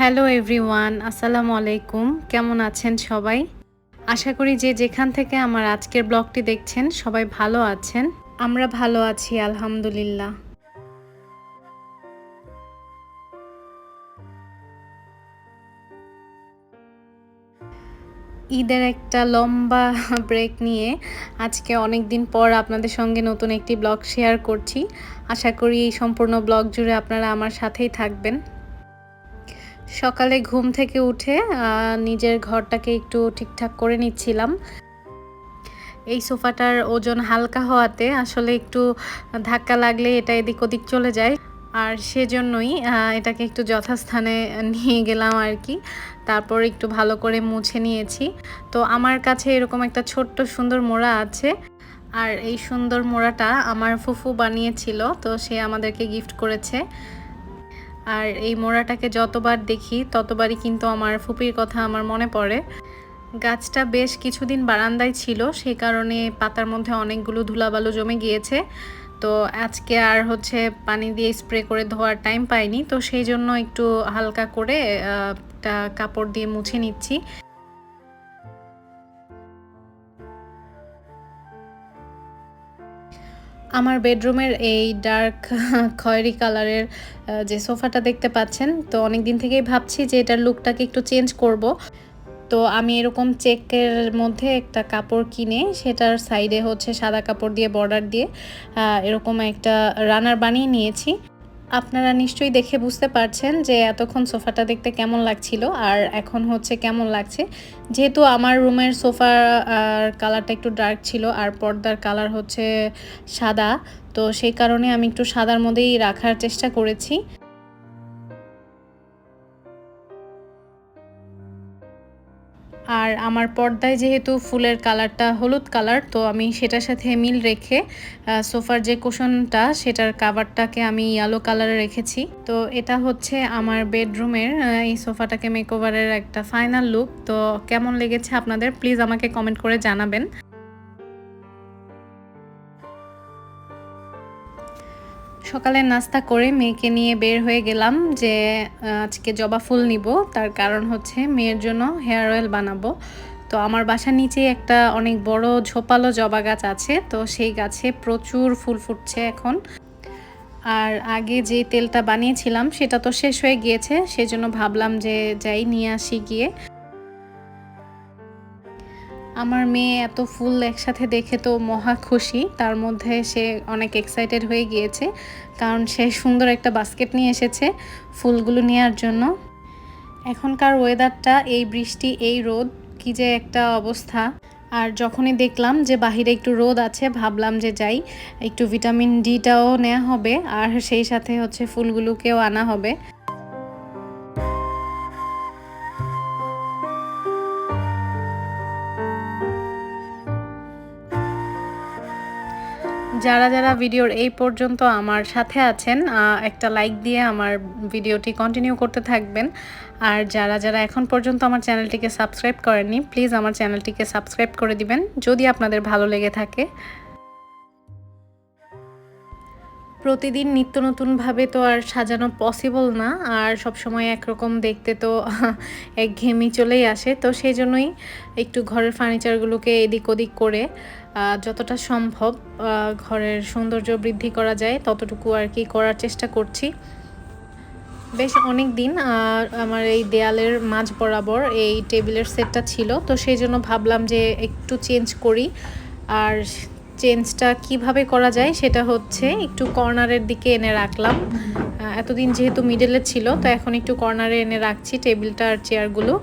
Hello everyone আসসালামু আলাইকুম কেমন আছেন সবাই? আশা করি যে যেখান থেকে আমার আজকের ব্লগটি দেখছেন, সবাই ভালো আছেন। আমরা ভালো আছি, আলহামদুলিল্লাহ। ঈদের একটা লম্বা ব্রেক নিয়ে আজকে অনেক দিন পর আপনাদের সঙ্গে নতুন একটি ব্লগ শেয়ার করছি। আশা করি এই সম্পূর্ণ ব্লগ জুড়ে আপনারা আমার সাথেই থাকবেন। সকালে ঘুম থেকে উঠে নিজের ঘরটাকে একটু ঠিকঠাক করে নিচ্ছিলাম। এই সোফাটার ওজন হালকা হওয়াতে আসলে একটু ধাক্কা লাগলে এটা এদিক ওদিক চলে যায়। আর সেজন্যই এটাকে একটু যথাস্থানে নিয়ে গেলাম আর কি। তারপর একটু ভালো করে মুছে নিয়েছি। তো আমার কাছে এরকম একটা ছোট্ট সুন্দর মোড়া আছে। আর এই সুন্দর মোড়াটা আমার ফুফু বানিয়েছিল, তো সে আমাদেরকে গিফট করেছে। আর এই মোড়াটাকে যতবার দেখি, ততবারই কিন্তু আমার ফুপির কথা আমার মনে পড়ে। গাছটা বেশ কিছুদিন বারান্দায় ছিল সেই কারণে পাতার মধ্যে অনেকগুলো ধুলাবালু জমে গিয়েছে। তো আজকে আর হচ্ছে পানি দিয়ে স্প্রে করে ধোয়ার টাইম পাইনি, তো সেই জন্য একটু হালকা করে একটা কাপড় দিয়ে মুছে নিচ্ছি। আমার বেডরুমের এই ডার্ক খয়েরি কালারের যে সোফাটা দেখতে পাচ্ছেন, তো অনেক দিন থেকেই ভাবছি যে এটার লুকটাকে একটু চেঞ্জ করব। তো আমি এরকম চেকের মধ্যে একটা কাপড় কিনে সেটার সাইডে হচ্ছে সাদা কাপড় দিয়ে বর্ডার দিয়ে এরকম একটা রানার বানিয়ে নিয়েছি। আপনারা নিশ্চয়ই দেখে বুঝতে পারছেন যে এতক্ষণ সোফাটা দেখতে কেমন লাগছিল আর এখন হচ্ছে কেমন লাগছে। যেহেতু আমার রুমের সোফার কালারটা একটু ডার্ক ছিল আর পর্দার কালার হচ্ছে সাদা, তো সেই কারণে আমি একটু সাদার মধ্যেই রাখার চেষ্টা করেছি। আর আমার পর্দায় যেহেতু ফুলের কালারটা হলুদ কালার, তো আমি সেটার সাথে মিল রেখে সোফার যে কোশনটা, সেটার কাভারটাকে আমি ইয়েলো কালারে রেখেছি। তো এটা হচ্ছে আমার বেডরুমের এই সোফাটাকে মেকওভারের একটা ফাইনাল লুক তো কেমন লেগেছে আপনাদের? প্লিজ আমাকে কমেন্ট করে জানাবেন। সকালে নাস্তা করে মেয়েকে নিয়ে বের হয়ে গেলাম যে আজকে জবা ফুল নিব। তার কারণ হচ্ছে মেয়ের জন্য হেয়ার অয়েল বানাবো। তো আমার বাসার নিচে একটা অনেক বড় ঝোপালো জবা গাছ আছে। তো সেই গাছে প্রচুর ফুল ফুটছে এখন। আর আগে যে তেলটা বানিয়েছিলাম সেটা তো শেষ হয়ে গিয়েছে। সেজন্য ভাবলাম যে যাই, নিয়ে আসি গিয়ে। আমার মেয়ে এত ফুল একসাথে দেখে তো মহা খুশি। তার মধ্যে সে অনেক এক্সাইটেড হয়ে গিয়েছে, কারণ সে সুন্দর একটা বাস্কেট নিয়ে এসেছে ফুলগুলো নেওয়ার জন্য। এখনকার ওয়েদারটা এই বৃষ্টি, এই রোদ, কি যে একটা অবস্থা। আর যখনই দেখলাম যে বাহিরে একটু রোদ আছে, ভাবলাম যে যাই, একটু ভিটামিন ডিটাও নেওয়া হবে, আর সেই সাথে হচ্ছে ফুলগুলোকেও আনা হবে। যারা যারা ভিডিওর এই পর্যন্ত আমার সাথে আছেন একটা লাইক দিয়ে আমার ভিডিওটি কন্টিনিউ করতে থাকবেন। আর যারা যারা এখন পর্যন্ত আমার চ্যানেলটিকে সাবস্ক্রাইব করেননি প্লিজ আমার চ্যানেলটিকে সাবস্ক্রাইব করে দিবেন। যদি আপনাদের ভালো লেগে থাকে প্রতিদিন নিত্য নতুনভাবে তো আর সাজানো পসিবল না। আর সব সময় একরকম দেখতে তো এক ঘেমি চলেই আসে। তো সেই জন্যই একটু ঘরের ফার্নিচারগুলোকে এদিক ওদিক করে যতটা সম্ভব ঘরের সৌন্দর্য বৃদ্ধি করা যায়, ততটুকু আর কি করার চেষ্টা করছি। বেশ অনেক দিন আমার এই দেয়ালের মাঝ বরাবর এই টেবিলের সেটটা ছিল। তো সেই জন্য ভাবলাম যে একটু চেঞ্জ করি। আর চেঞ্জটা কীভাবে করা যায় সেটা হচ্ছে একটু কর্নারের দিকে এনে রাখলাম। এতদিন যেহেতু মিডলে ছিল, তো এখন একটু কর্নারে এনে রাখছি টেবিলটা আর চেয়ারগুলো।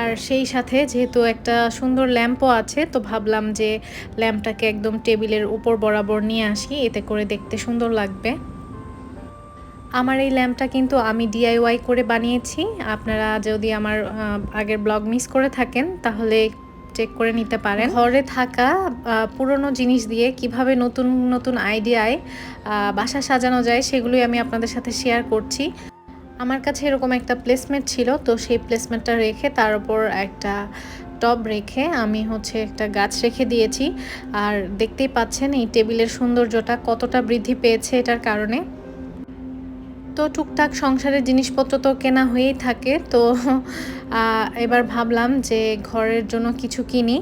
আর সেই সাথে যেহেতু একটা সুন্দর ল্যাম্পও আছে, তো ভাবলাম যে ল্যাম্পটাকে একদম টেবিলের উপর বরাবর নিয়ে আসি, এতে করে দেখতে সুন্দর লাগবে। আমার এই ল্যাম্পটা কিন্তু আমি ডিআইওয়াই করে বানিয়েছি। আপনারা যদি আমার আগের ব্লগ মিস করে থাকেন, তাহলে চেক করে নিতে পারেন। ঘরে থাকা পুরনো জিনিস দিয়ে কীভাবে নতুন নতুন আইডিয়ায় বাসা সাজানো যায় সেগুলোই আমি আপনাদের সাথে শেয়ার করছি। আমার কাছে এরকম একটা প্লেসমেন্ট ছিল, তো সেই প্লেসমেন্টটা রেখে তার উপর একটা টব রেখে আমি হচ্ছে একটা গাছ রেখে দিয়েছি। আর দেখতেই পাচ্ছেন এই টেবিলের সৌন্দর্যটা কতটা বৃদ্ধি পেয়েছে এটার কারণে। তো টুকটাক সংসারের জিনিসপত্র তো কেনা হয়েই থাকে, তো এবার ভাবলাম যে ঘরের জন্য কিছু কিনি।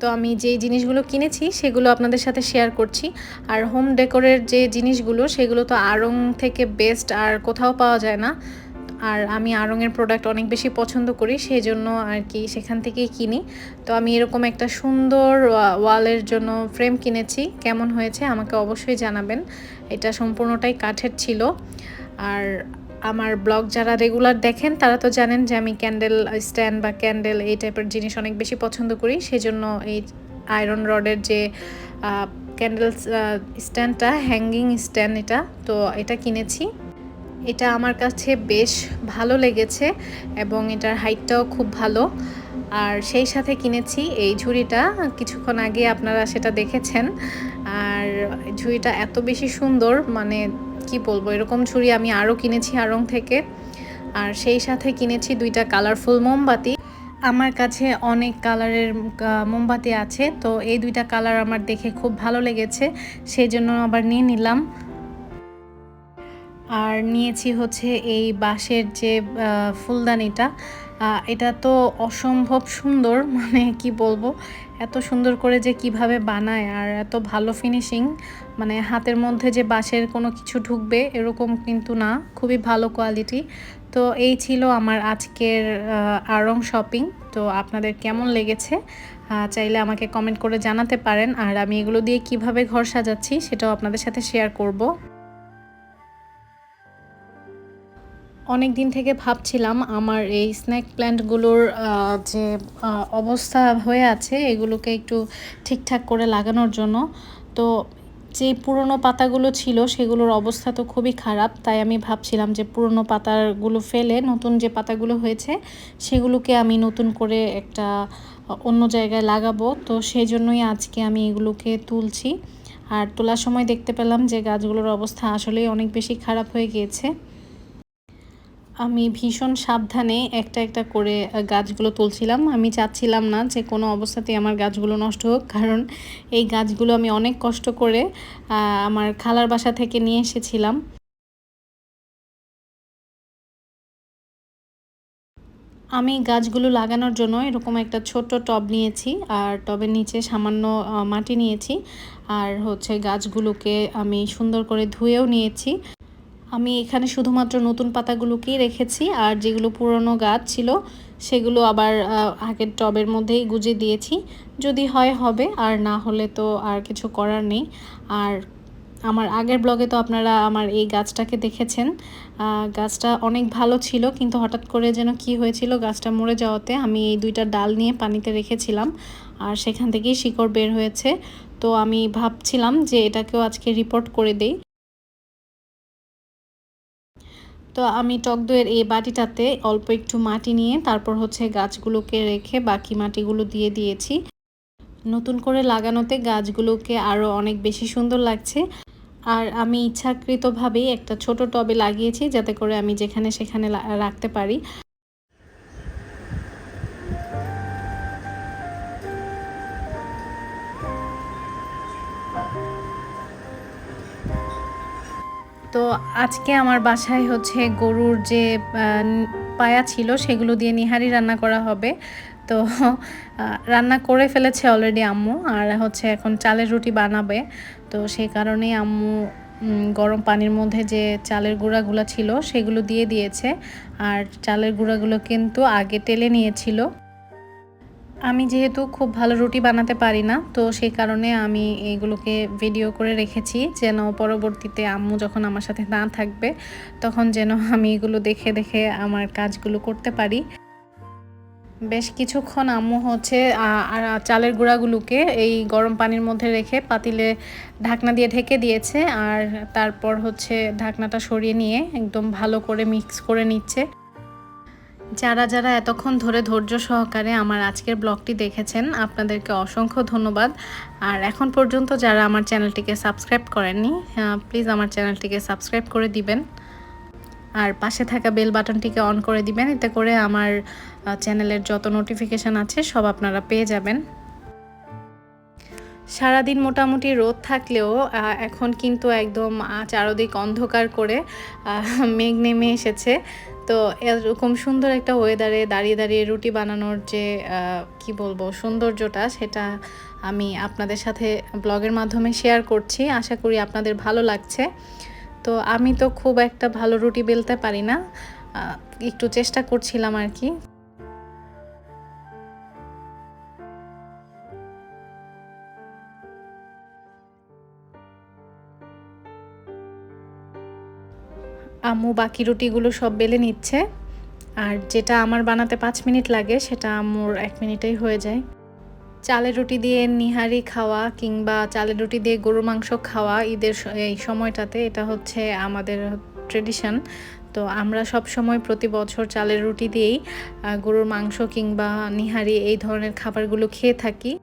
তো আমি যেই জিনিসগুলো কিনেছি সেগুলো আপনাদের সাথে শেয়ার করছি। আর হোম ডেকোরের যে জিনিসগুলো সেগুলো তো আড়ং থেকে বেস্ট আর কোথাও পাওয়া যায় না। আর আমি আড়ংয়ের প্রোডাক্ট অনেক বেশি পছন্দ করি সেই জন্য আর কি সেখান থেকেই কিনি। তো আমি এরকম একটা সুন্দর ওয়ালের জন্য ফ্রেম কিনেছি। কেমন হয়েছে আমাকে অবশ্যই জানাবেন। এটা সম্পূর্ণটাই কাঠের ছিল। আর আমার ব্লগ যারা রেগুলার দেখেন, তারা তো জানেন যে আমি ক্যান্ডেল স্ট্যান্ড বা ক্যান্ডেল এই টাইপের জিনিস অনেক বেশি পছন্দ করি। সেজন্য এই আয়রন রডের যে ক্যান্ডেল স্ট্যান্ডটা, হ্যাঙ্গিং স্ট্যান্ড এটা, তো এটা কিনেছি। এটা আমার কাছে বেশ ভালো লেগেছে এবং এটার হাইটটাও খুব ভালো। আর সেই সাথে কিনেছি এই ঝুড়িটা, কিছুক্ষণ আগে আপনারা সেটা দেখেছেন। আর ঝুড়িটা এত বেশি সুন্দর মানে কি বলব? এরকম ছুরি আমি আরও কিনেছি আড়ং থেকে। আর সেই সাথে কিনেছি দুইটা কালারফুল মোমবাতি। আমার কাছে অনেক কালারের মোমবাতি আছে, তো এই দুইটা কালার আমার দেখে খুব ভালো লেগেছে সেই জন্য আবার নিয়ে নিলাম। আর নিয়েছি হচ্ছে এই বাঁশের যে ফুলদানিটা। এটা তো অসম্ভব সুন্দর মানে কি বলব? এত সুন্দর করে যে কীভাবে বানায় আর এত ভালো ফিনিশিং মানে হাতের মধ্যে যে বাঁশের কোনো কিছু ঢুকবে এরকম কিন্তু না, খুবই ভালো কোয়ালিটি তো এই ছিল আমার আজকের আড়ং শপিং তো আপনাদের কেমন লেগেছে? চাইলে আমাকে কমেন্ট করে জানাতে পারেন। আর আমি এগুলো দিয়ে কীভাবে ঘর সাজাচ্ছি সেটাও আপনাদের সাথে শেয়ার করব। অনেক দিন থেকে ভাবছিলাম আমার এই স্ন্যাক প্ল্যান্টগুলোর যে অবস্থা হয়ে আছে এগুলোকে একটু ঠিকঠাক করে লাগানোর জন্য। তো যে পুরনো পাতাগুলো ছিল সেগুলোর অবস্থা তো খুবই খারাপ, তাই আমি ভাবছিলাম যে পুরনো পাতাগুলো ফেলে নতুন যে পাতাগুলো হয়েছে সেগুলোকে আমি নতুন করে একটা অন্য জায়গায় লাগাবো। তো সেই জন্যই আজকে আমি এগুলোকে তুলছি। আর তোলার সময় দেখতে পেলাম যে গাছগুলোর অবস্থা আসলেই অনেক বেশি খারাপ হয়ে গিয়েছে। আমি ভীষণ সাবধানে একটা একটা করে গাছগুলো তুলছিলাম। আমি চাচ্ছিলাম না যে কোনো অবস্থাতেই আমার গাছগুলো নষ্ট হোক, কারণ এই গাছগুলো আমি অনেক কষ্ট করে আমার খালার বাসা থেকে নিয়ে এসেছিলাম। আমি গাছগুলো লাগানোর জন্য এরকম একটা ছোট্ট টব নিয়েছি, আর টবের নিচে সামান্য মাটি নিয়েছি। আর হচ্ছে গাছগুলোকে আমি সুন্দর করে ধুয়েও নিয়েছি। আমি এখানে শুধুমাত্র নতুন পাতাগুলোকেই রেখেছি, আর যেগুলো পুরনো গাছ ছিল সেগুলো আবার আগের টবের মধ্যেই গুজে দিয়েছি। যদি হয়, হবে, আর না হলে তো আর কিছু করার নেই। আর আমার আগের ব্লগে তো আপনারা আমার এই গাছটাকে দেখেছেন। গাছটা অনেক ভালো ছিল, কিন্তু হঠাৎ করে যেন কি হয়েছিল, গাছটা মরে যাওয়াতে আমি এই দুইটা ডাল নিয়ে পানিতে রেখেছিলাম, আর সেখান থেকেই শিকড় বের হয়েছে। তো আমি ভাবছিলাম যে এটাকেও আজকে রিপোর্ট করে দেই। তো আমি টক দইয়ের এই বাটিটাতে অল্প একটু মাটি নিয়ে তারপর হচ্ছে গাছগুলোকে রেখে বাকি মাটিগুলো দিয়ে দিয়েছি। নতুন করে লাগানোতে গাছগুলোকে আরও অনেক বেশি সুন্দর লাগছে। আর আমি ইচ্ছাকৃতভাবেই একটা ছোট টবে লাগিয়েছি যাতে করে আমি যেখানে সেখানে রাখতে পারি। তো আজকে আমার বাসায় হচ্ছে গরুর যে পায়া ছিল সেগুলো দিয়ে নিহারি রান্না করা হবে। তো রান্না করে ফেলেছে অলরেডি আম্মু, আর হচ্ছে এখন চালের রুটি বানাবে। তো সেই কারণেই আম্মু গরম পানির মধ্যে যে চালের গুঁড়াগুলো ছিল সেগুলো দিয়ে দিয়েছে। আর চালের গুঁড়াগুলো কিন্তু আগে টেলে নিয়েছিল। আমি যেহেতু খুব ভালো রুটি বানাতে পারি না, তো সেই কারণে আমি এইগুলোকে ভিডিও করে রেখেছি, যেন পরবর্তীতে আম্মু যখন আমার সাথে না থাকবে, তখন যেন আমি এগুলো দেখে দেখে আমার কাজগুলো করতে পারি। বেশ কিছুক্ষণ আম্মু হচ্ছে চালের গুঁড়াগুলোকে এই গরম পানির মধ্যে রেখে পাতিলে ঢাকনা দিয়ে ঢেকে দিয়েছে, আর তারপর হচ্ছে ঢাকনাটা সরিয়ে নিয়ে একদম ভালো করে মিক্স করে নিচ্ছে। যারা যারা এতক্ষণ ধরে ধৈর্য সহকারে আমার আজকের ব্লগটি দেখেছেন, আপনাদেরকে অসংখ্য ধন্যবাদ। আর এখন পর্যন্ত যারা আমার চ্যানেলটিকে সাবস্ক্রাইব করেননি প্লিজ আমার চ্যানেলটিকে সাবস্ক্রাইব করে দিবেন। আর পাশে থাকা বেল বাটনটিকে অন করে দিবেন, এতে করে আমার চ্যানেলের যত নোটিফিকেশান আছে সব আপনারা পেয়ে যাবেন। সারাদিন মোটামুটি রোদ থাকলেও এখন কিন্তু একদম চারদিক অন্ধকার করে মেঘ নেমে এসেছে। তো এরকম সুন্দর একটা ওয়েদারে দাঁড়িয়ে দাঁড়িয়ে রুটি বানানোর যে কি বলব, সৌন্দর্যটা, সেটা আমি আপনাদের সাথে ব্লগের মাধ্যমে শেয়ার করছি। আশা করি আপনাদের ভালো লাগছে। তো আমি তো খুব একটা ভালো রুটি বেলতে পারি না। একটু চেষ্টা করছিলাম আর কি। আম্মু বাকি রুটিগুলো সব বেলে নিচ্ছে। আর যেটা আমার বানাতে পাঁচ মিনিট লাগে, সেটা আম্মুর এক মিনিটেই হয়ে যায়। চালের রুটি দিয়ে নিহারি খাওয়া কিংবা চালের রুটি দিয়ে গরুর মাংস খাওয়া ঈদের এই সময়টাতে এটা হচ্ছে আমাদের ট্রেডিশন। তো আমরা সব সময় প্রতি বছর চালের রুটি দিয়েই গরুর মাংস কিংবা নিহারি এই ধরনের খাবারগুলো খেয়ে থাকি।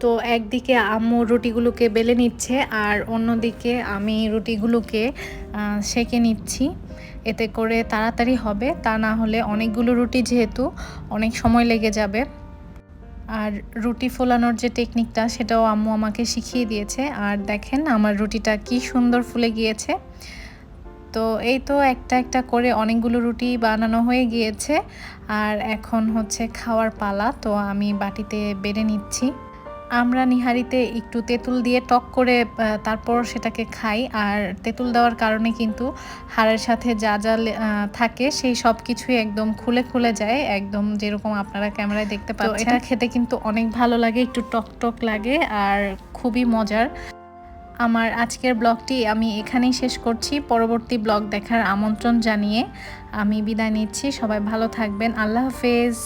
তো একদিকে আম্মু রুটিগুলোকে বেলে নিচ্ছে আর অন্যদিকে আমি রুটিগুলোকে সেঁকে নিচ্ছি। এতে করে তাড়াতাড়ি হবে। তা না হলে অনেকগুলো রুটি যেহেতু অনেক সময় লেগে যাবে। আর রুটি ফোলানোর যে টেকনিকটা, সেটাও আম্মু আমাকে শিখিয়ে দিয়েছে। আর দেখেন আমার রুটিটা কি সুন্দর ফুলে গিয়েছে। তো এই তো একটা একটা করে অনেকগুলো রুটি বানানো হয়ে গিয়েছে। আর এখন হচ্ছে খাওয়ার পালা। তো আমি বাটিতে বেড়ে নিচ্ছি। আমরা নিহারিতে একটু তেঁতুল দিয়ে টক করে তারপর সেটাকে খাই। আর তেঁতুল দেওয়ার কারণে কিন্তু হাড়ের সাথে যা যা থাকে সেই সব কিছুই একদম খুলে খুলে যায় একদম যেরকম আপনারা ক্যামেরায় দেখতে পাচ্ছেন। এটা খেতে কিন্তু অনেক ভালো লাগে একটু টক টক লাগে আর খুবই মজার। আমার আজকের ব্লগটি আমি এখানেই শেষ করছি। পরবর্তী ব্লগ দেখার আমন্ত্রণ জানিয়ে আমি বিদায় নিচ্ছি। সবাই ভালো থাকবেন। আল্লাহ হাফেজ।